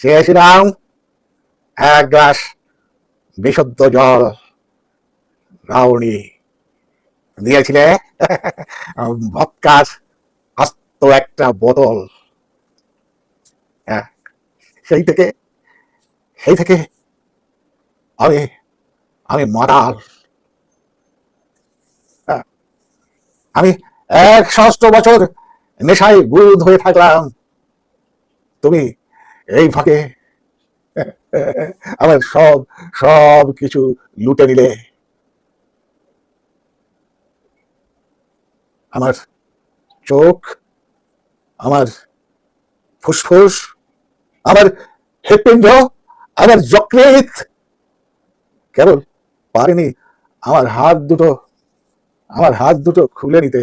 চেয়েছিলাম এক গ্লাস বিশুদ্ধ জল রাউনি দিয়েছিলে। ভৎকার আস্ত একটা বোতল। হ্যাঁ, সেই থেকে সেই থেকে আমি আমি মাতাল। হ্যাঁ, আমি এক সহস্র বছর নেশায় বুধ হয়ে থাকলাম। তুমি এই ফাঁকে আমার সব সব কিছু লুটে নিলে। আমার চোখ, আমার ফুসফুস, আমার হৃৎপিণ্ড, আমার যকৃত কেবল পারিনি আমার হাত দুটো, আমার হাত দুটো খুলে নিতে।